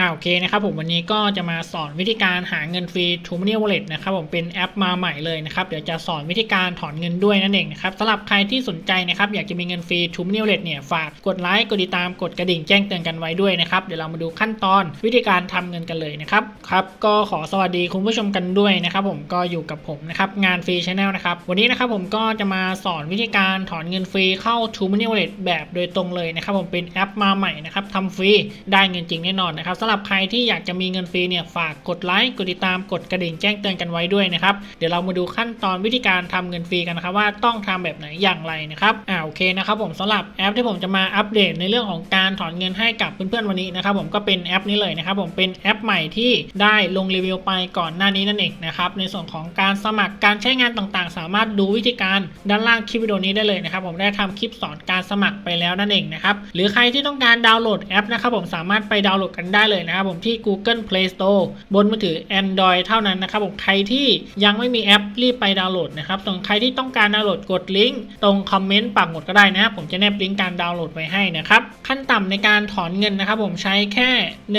อ่าโอเคนะครับผมวันนี้ก็จะมาสอนวิธีการหาเงินฟรี t r u m o n e y Wallet นะครับผมเป็นแอปมาใหม่เลยนะครับเดี๋ยวจะสอนวิธีการถอนเงินด้วยนั่นเองนะครับสำหรับใครที่สนใจนะครับอยากจะมีเงินฟรี t r u m o n e y Wallet เนี่ยฝากกดไลค์กดติดตามกดกระดิ่งแจ้งเตือนกันไว้ด้วยนะครับเดี๋ยวเรามาดูขั้นตอนวิธีการทำเงินกันเลยนะครับครับก็ขอสวัสดีคุณผู้ชมกันด้วยนะครับผมก็อยู่กับผมนะครับงานฟรีชาแนลนะครับวันนี้นะครับผมก็จะมาสอนวิธีการถอนเงินฟรีเข้า t r u m o n e y Wallet แบบโดยตรงเลยนะครับผมเป็นแอปมาใหม่นะครับทำฟรีได้เงินจริงแน่นอนนะครับสำหรับหรับใครที่อยากจะมีเงินฟรีเนี่ยฝากกดไลค์กดติดตามกดกระดิ่งแจ้งเตือนกันไว้ด้วยนะครับเดี๋ยวเรามาดูขั้นตอนวิธีการทำเงินฟรีกันนะครับว่าต้องทำแบบไหนอย่างไรนะครับอ่าโอเคนะครับผมสำหรับแอปที่ผมจะมาอัปเดตในเรื่องของการถอนเงินให้กับเพื่อนๆวันนี้นะครับผมก็เป็นแอปนี้เลยนะครับผมเป็นแอปใหม่ที่ได้ลงรีวิวไปก่อนหน้านี้นั่นเองนะครับในส่วนของการสมัครการใช้งานต่างๆ สามารถดูวิธีการด้านล่างคลิปวิดีโอนี้ได้เลยนะครับผมได้ทำคลิปสอนการสมัครไปแล้วนั่นเองนะครับหรือใครที่ต้องการดาวน์โหลดแอปนะครับผมสามารถไปดาวน์โหลดกันได้เลยนะครับผมที่ Google Play Store บนมือถือ Android เท่านั้นนะครับผมใครที่ยังไม่มีแอปรีบไปดาวน์โหลดนะครับส่วนใครที่ต้องการดาวน์โหลดกดลิงก์ตรงคอมเมนต์ปักหมดก็ได้นะครับผมจะแนบลิงก์การดาวน์โหลดไว้ให้นะครับขั้นต่ำในการถอนเงินนะครับผมใช้แค่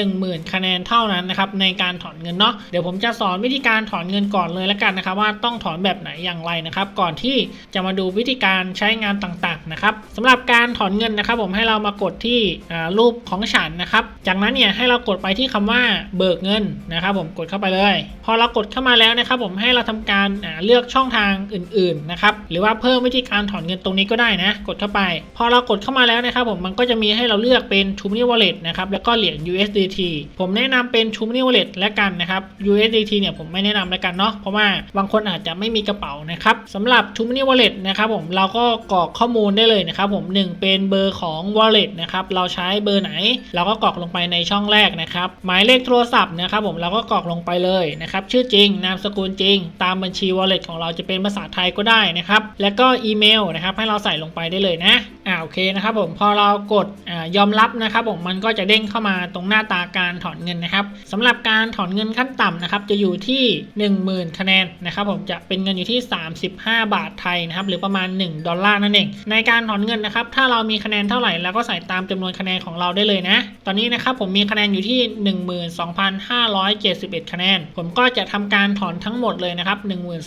10,000 คะแนนเท่านั้นนะครับในการถอนเงินเนาะเดี๋ยวผมจะสอนวิธีการถอนเงินก่อนเลยแล้วกันนะครับว่าต้องถอนแบบไหนอย่างไรนะครับก่อนที่จะมาดูวิธีการใช้งานต่างๆนะครับสำหรับการถอนเงินนะครับผมให้เรามากดที่รูปของฉันนะครับจากนั้นเนี่ยให้เรากดดไปที่คำว่าเบิกเงินนะครับผมกดเข้าไปเลย พอเรากดเข้ามาแล้วนะครับผมให้เราทำการเลือกช่องทางอื่นๆนะครับหรือว่าเพิ่มวิธีการถอนเงินตรงนี้ก็ได้นะ กดเข้าไป พอเรากดเข้ามาแล้วนะครับผมมันก็จะมีให้เราเลือกเป็น t r u m o n e y Wallet นะครับแล้วก็เหรียญ USDT ผมแนะนำเป็น t r u m o n e y Wallet แล้วกันนะครับ USDT เนี่ยผมไม่แนะนำแล้วกันเนาะเพราะว่าบางคนอาจจะไม่มีกระเป๋านะครับสำหรับ t r u m o n e y Wallet นะครับผมเราก็กรอกข้อมูลได้เลยนะครับผมหนึ่งเป็นเบอร์ของ Wallet นะครับเราใช้เบอร์ไหน เราก็กรอกลงไปในช่องแรกนะครับหมายเลขโทรศัพท์นะครับผมเราก็กรอกลงไปเลยนะครับชื่อจริงนามสกุลจริง ตามบัญชี Wallet ของเราจะเป็นภาษาไทยก็ได้นะครับแล้วก็อีเมลนะครับให้เราใส่ลงไปได้เลยนะ อ่าโอเคนะครับผมพอเรากดอยอมรับนะครับผมมันก็จะเด้งเข้ามาตรงหน้าตาการถอนเงินนะครับสำหรับการถอนเงินขั้นต่ำนะครับจะอยู่ที่ 10,000 คะแนนนะครับผมจะเป็นเงินอยู่ที่ 35 บาทไทยนะครับหรือประมาณ 1 ดอลลาร์นั่นเอง ในการถอนเงินนะครับถ้าเรามีคะแนนเท่าไหร่เราก็ใส่ตามจำนวนคะแนนของเราได้เลยนะ ตอนนี้นะครับผมมีคะแนนอยู่ที่ 12,571 คะแนน ผมก็จะทำการถอนทั้งหมดเลยนะครับ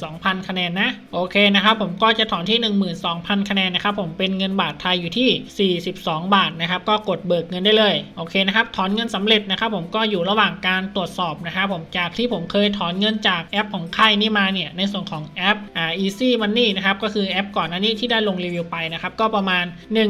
12,000 คะแนนนะโอเคนะครับผมก็จะถอนที่ 12,000 คะแนนนะครับผมเป็นเงินบาทไทยอยู่ที่ 42 บาทนะครับก็กดเบิกเงินได้เลยโอเคนะครับถอนเงินสำเร็จนะครับผมก็อยู่ระหว่างการตรวจสอบนะครับผมจากที่ผมเคยถอนเงินจากแอปของค่ายนี่มาเนี่ยในส่วนของแอปอ่า easy money นะครับก็คือแอปก่อนหน้านี้ที่ได้ลงรีวิวไปนะครับก็ประมาณ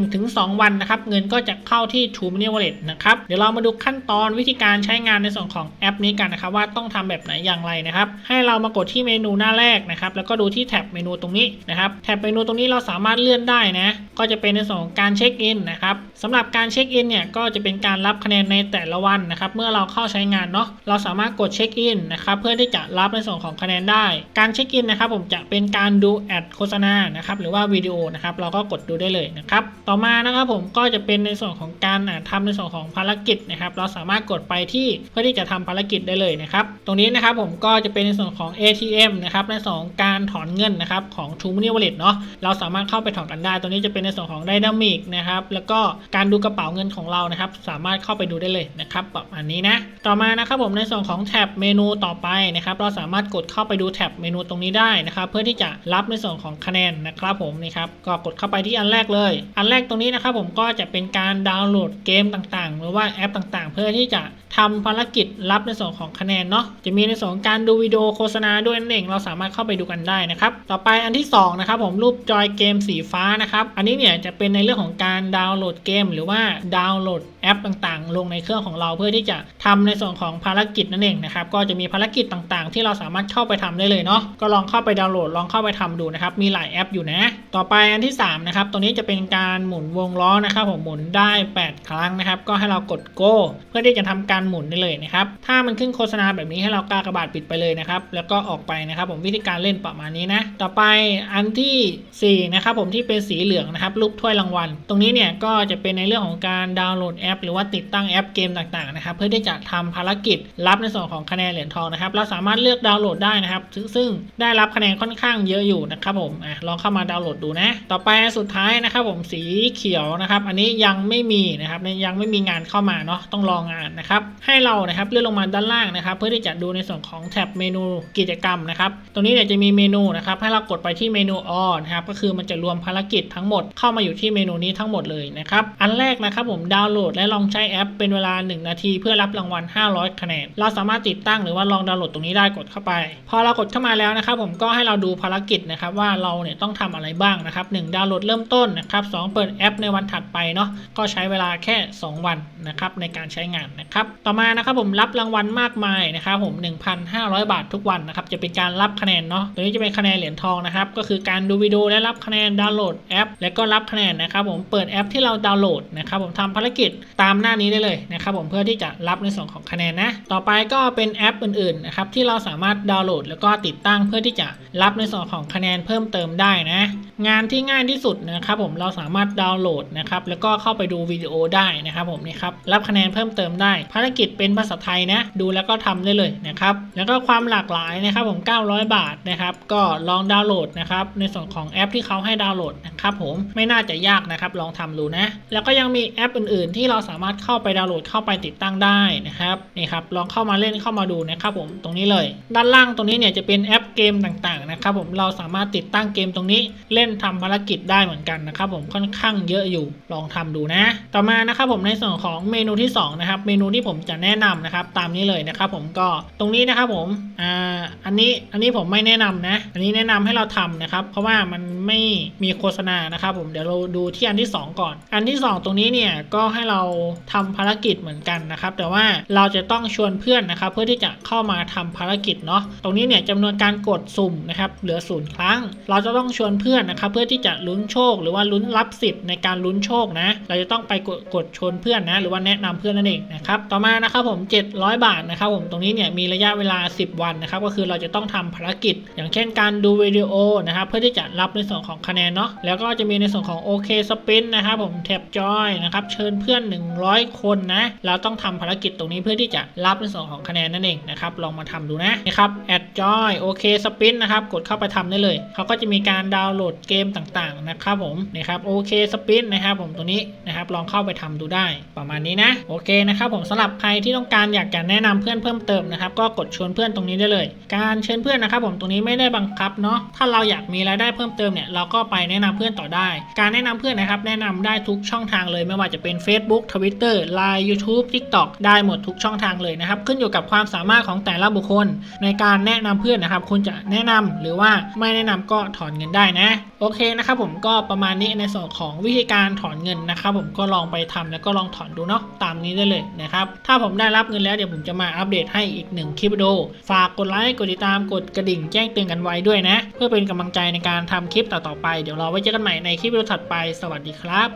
1-2 วันนะครับเงินก็จะเข้าที่ True Money Wallet นะครับเดี๋ยวเรามาดูขั้นตอนวิธีการใช้งานในส่วนของแอปนี้กันนะครับว่าต้องทำแบบไหนอย่างไรนะครับให้เรามากดที่เมนูหน้าแรกนะครับแล้วก็ดูที่แท็บเมนูตรงนี้นะครับแท็บเมนูตรงนี้เราสามารถเลื่อนได้นะก็จะเป็นในส่วนของการเช็คอินนะครับสำหรับการเช็คอินเนี่ยก็จะเป็นการรับคะแนนในแต่ละวันนะครับเมื่อเราเข้าใช้งานเนาะเราสามารถกดเช็คอินนะครับเพื่อที่จะรับในส่วนของคะแนนได้ การเช็คอินนะครับผมจะเป็นการดูแอดโฆษณานะครับหรือว่าวิดีโอนะครับเราก็กดดูได้เลยนะครับต่อมานะครับผมก็จะเป็นในส่วนของการอ่าทำในส่วนของภารกิจนะครับเราสามารถกดไปที่เพื่อที่จะทำภารกิจได้เลยนะครับตรงนี้นะครับผมก็จะเป็นในส่วนของ ATM นะครับในส่วนของการถอนเงินนะครับของ True Money Wallet เนาะเราสามารถเข้าไปถอนกันได้ ตรงนี้จะเป็นในส่วนของ Dynamic นะครับ แล้วก็การดูกระเป๋าเงินของเรานะครับ สามารถเข้าไปดูได้เลยนะครับประมาณนี้นะ ต่อมานะครับผมในส่วนของแท็บเมนูต่อไปนะครับ เราสามารถกดเข้าไปดูแท็บเมนูตรงนี้ได้นะครับ เพื่อที่จะรับในส่วนของคะแนนนะครับผมนี่ครับก็กดเข้าไปที่อันแรกเลย อันแรกตรงนี้นะครับผมก็จะเป็นการดาวน์โหลดเกมต่างๆ หรือว่าแอปต่างๆ เพื่อที่จะทำภารกิจรับในส่วนของคะแนนเนาะจะมีในส่วนการดูวิดีโอโฆษณาด้วยนั่นเองเราสามารถเข้าไปดูกันได้นะครับ ต่อไปอันที่สองนะครับผมรูปจอยเกมสีฟ้านะครับ อันนี้เนี่ยจะเป็น็นในเรื่องของการดาวน์โหลดเกม หรือว่าดาวน์โหลดแอปต่างๆ ลงในเครื่องของเราเพื่อที่จะทำในส่วนของภารกิจนั่นเองนะครับก็จะมีภารกิจต่างๆ ที่เราสามารถเข้าไปทำได้เลยเนาะก็ลองเข้าไปดาวน์โหลดลองเข้าไปทำดูนะครับมีหลายแอปอยู่นะ ต่อไปอันที่3นะครับตรงนี้จะเป็นการหมุนวงล้อนะครับผมหมุนได้ 8 ครั้งนะครับก็ให้เรากด go เพื่อที่จะทำการหมุนได้เลยนะครับถ้ามันขึ้นโฆษณาแบบนี้ให้เรากากระบาดปิดไปเลยนะครับแล้วก็ออกไปนะครับผมวิธีการเล่นประมาณนี้นะต่อไปอันทีสี่4นะครับผมที่เป็นสีเหลืองนะครับรูปถ้วยรางวัล ตรงนี้เนี่ยก็จะเป็นในเรื่องของการดาวน์โหลดแอป หรือว่าติดตั้งแอปเกมต่างๆนะครับเพื่อที่จะทำภารกิจรับในส่วนของคะแนนเหรียญทองนะครับ เราสามารถเลือกดาวน์โหลดได้นะครับ ซึ่งได้รับคะแนนค่อนข้างเยอะอยู่นะครับผมอะลองเข้ามาดาวน์โหลดดูนะ ต่อไปสุดท้ายนะครับผมสีเขียวนะครับ อันนี้ยังไม่มีนะครับยังไม่มีงานเข้ามาเนาะต้องรองานนะครับ ให้เรานะครับเลื่อนลงมาด้านล่างนะครับ เพื่อที่จะดูในส่วนของแท็บเมนูกิจกรรมนะครับตรงนี้เนี่ยจะมีเมนูนะครับให้เรากดไปที่เมนู all นะครับก็คือมันจะรวมภารกิจทั้งหมดเข้ามาอยู่ที่ที่เมนูนี้ทั้งหมดเลยนะครับ อันแรกนะครับผมดาวน์โหลดและลองใช้แอปเป็นเวลา 1 นาที เพื่อรับรางวัล 500 คะแนน เราสามารถติดตั้งหรือว่าลองดาวน์โหลดตรงนี้ได้กดเข้าไป พอเรากดเข้ามาแล้วนะครับผมก็ให้เราดูภารกิจนะครับว่าเราเนี่ยต้องทำอะไรบ้างนะครับหนึ่งดาวน์โหลดเริ่มต้นนะครับสองเปิดแอปในวันถัดไปเนาะก็ใช้เวลาแค่ 2 วันนะครับในการใช้งานนะครับต่อมานะครับผมรับรางวัลมากมายนะครับผม 1,500 บาททุกวันนะครับจะเป็นการรับคะแนนเนาะตัวนี้จะเป็นคะแนนเหรียญทองนะครับก็คือการดูวิดีโอและรับคะแนนดาวน์โหลดแอป และก็รับคะแนนนะครับผมเปิดแอปที่เราดาวน์โหลดนะครับผมทำภารกิจตามหน้านี้ได้เลยนะครับผมเพื่อที่จะรับในส่วนของคะแนนนะต่อไปก็เป็นแอปอื่นๆนะครับที่เราสามารถดาวน์โหลด แล้วก็ติดตั้งเพื่อที่จะรับในส่วนของคะแนนเพิ่มเติมได้นะงานที่ง่ายที่สุดนะครับผมเราสามารถดาวน์โหลดนะครับแล้วก็เข้าไปดูวิดีโอได้นะครับผมนี่ครับรับคะแนนเพิ่มเติมได้ ภารกิจเป็นภาษาไทยนะดูแล้วก็ทำได้เลยนะครับแล้วก็ความหลากหลายนะครับผม 900 บาทนะครับก็ลองดาวน์โหลดนะครับในส่วนของแอปที่เขาให้ดาวน์โหลดนะครับผมไม่น่าจะยากนะครับ ลองทำดูนะ แล้วก็ยังมีแอปอื่น ๆ ที่เราสามารถเข้าไปดาวน์โหลดเข้าไปติดตั้งได้นะครับนี่ครับลองเข้ามาเล่นเข้ามาดูนะครับผมตรงนี้เลย ด้านล่างตรงนี้เนี่ยจะเป็นแอปเกมต่าง ๆ นะครับผมเราสามารถติดตั้งเกมตรงนี้เล่นทำภารกิจได้เหมือนกันนะครับผมค่อนข้างเยอะอยู่ลองทำดูนะ ต่อมานะครับผมในส่วนของเมนูที่สองนะครับเมนูที่ผมจะแนะนำนะครับตามนี้เลยนะครับผมก็ตรงนี้นะครับผมอ่าอันนี้อันนี้ผมไม่แนะนำนะ อันนี้แนะนำให้เราทำนะครับ เพราะว่ามันไม่มีโฆษณานะครับผมเดี๋ยวเราดูที่อันที่สองก่อน อันที่สองตรงนี้เนี่ยก็ให้เราทำภารกิจเหมือนกันนะครับ แต่ว่าเราจะต้องชวนเพื่อนนะครับ เพื่อที่จะเข้ามาทำภารกิจเนาะตรงนี้เนี่ยจำนวนการกดสุ่มนะครับเหลือศูนย์ครั้ง เราจะต้องชวนเพื่อนนะครับ เพื่อที่จะลุ้นโชค หรือว่าลุ้นรับสิทธิ์ในการลุ้นโชคนะ เราจะต้องไปกดกดชวนเพื่อนนะ หรือว่าแนะนำเพื่อนนั่นเองนะครับต่อมานะครับผม 700 บาทนะครับผมตรงนี้เนี่ยมีระยะเวลา 10 วันนะครับก็คือเราจะต้องทำภารกิจ อย่างเช่นการดูวิดีโอนะครับเพื่อที่จะรับในส่วนของคะแนนเนาะแล้วก็จะมีในส่วนของโอเคสปินนะครับผมแท็บจอยนะครับเชิญเพื่อน 100 คนนะ เราต้องทำภารกิจตรงนี้เพื่อที่จะรับในส่วนของคะแนนนั่นเองนะครับลองมาทำดูนะนะครับแอดจอยโอเคสปินนะครับกดเข้าไปทำได้เลย เขาก็จะมีการดาวน์โหลดเกมต่างๆนะครับผมนะครับโอเคสปินนะครับผมตัวนี้นะครับลองเข้าไปทำดูได้ประมาณนี้นะโอเคนะครับผมสำหรับใครที่ต้องการอยากจะแนะนำเพื่อนเพิ่มเติมนะครับก็กดชวนเพื่อนตรงนี้ได้เลย การเชิญเพื่อนนะครับผมตรงนี้ไม่ได้บังคับเนาะถ้าเราอยากมีรายได้เพิ่มเติมเนี่ยเราก็ไปแนะนำเพื่อนต่อได้ การแนะนำเพื่อนนะครับ แนะนำได้ทุกช่องทางเลย ไม่ว่าจะเป็น Facebook Twitter Line YouTube TikTok ได้หมดทุกช่องทางเลยนะครับ ขึ้นอยู่กับความสามารถของแต่ละบุคคล ในการแนะนำเพื่อนนะครับ คุณจะแนะนำหรือว่าไม่แนะนำก็ถอนเงินได้นะ โอเคนะครับผมก็ประมาณนี้ในส่วนของวิธีการถอนเงินนะครับ ผมก็ลองไปทำแล้วก็ลองถอนดูเนาะตามนี้ได้เลยนะครับถ้าผมได้รับเงินแล้วเดี๋ยวผมจะมาอัปเดตให้อีกหนึ่งคลิปวิดีโอฝากกดไลค์กดติดตามกดกระดิ่งแจ้งเตือนกันไว้ด้วยนะ เพื่อเป็นกำลังใจในการทำคลิปต่อๆไปเดี๋ยวเราไว้เจอกันใหม่ในคลิปวิดีโอถัดไปสวัสดีครับ